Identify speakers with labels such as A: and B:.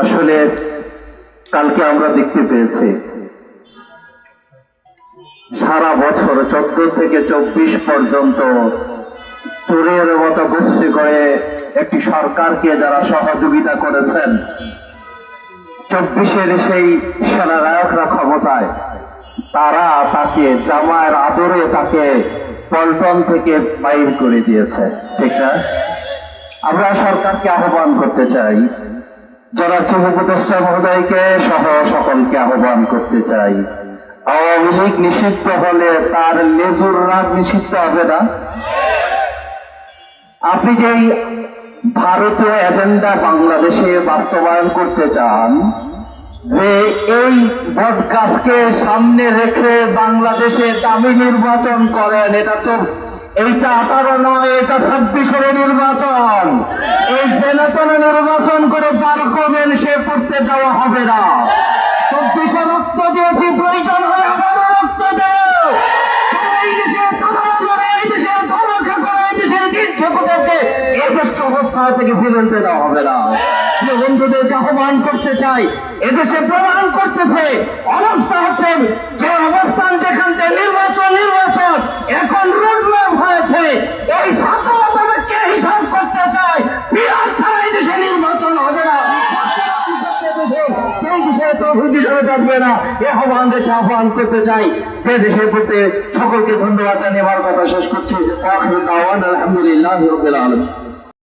A: আসলে কালকে আমরা দেখতে পেয়েছি, সারা বছর চোদ্দ থেকে চব্বিশ পর্যন্ত চোরের মতো বসে করে একটি সরকারকে যারা সহযোগিতা করেছেন, চব্বিশের সেই সেনানায়করা ক্ষমতায়, তারা তাকে জামায়ের আদরে তাকে পল্টন থেকে বাইর করে দিয়েছে, ঠিক না? আমরা সরকারকে আহ্বান করতে চাই যারা চিফ উপদেষ্টা মহোদয়কে সহ সকলকে আহ্বান করতে চাই। আওয়ামী লীগ নিষিদ্ধ হলে তার লেজুর রাগ নিষিদ্ধ হবে না? আপনি যেই ভারতীয় এজেন্ডা বাংলাদেশে বাস্তবায়ন করতে চান, যে এই বটগাছকে সামনে রেখে বাংলাদেশে দামি নির্বাচন করেন, এটা তো এইটা আঠারো নয়, এটা ছাব্বিশের নির্বাচন। এই জেনাতনে নির্বাচন পার করবেন সে করতে দেওয়া হবে না। চব্বিশে রক্ত দিয়েছি প্রয়োজন হয় আবারও রক্ত দেও। অবস্থা থেকে ফিরতে দেওয়া হবে না। বন্ধুদেরকে আহ্বান করতে চাই, এদেশে প্রমাণ করতেছে অবস্থা হচ্ছে যে অবস্থান বিষয়ে হিসাবে থাকবে না। এ আহ্বান দেখে আহ্বান করতে চাই। যে দেশের প্রতি সকলকে ধন্যবাদ জানিয়ে আমার কথা শেষ করছি। আলহামদুলিল্লাহ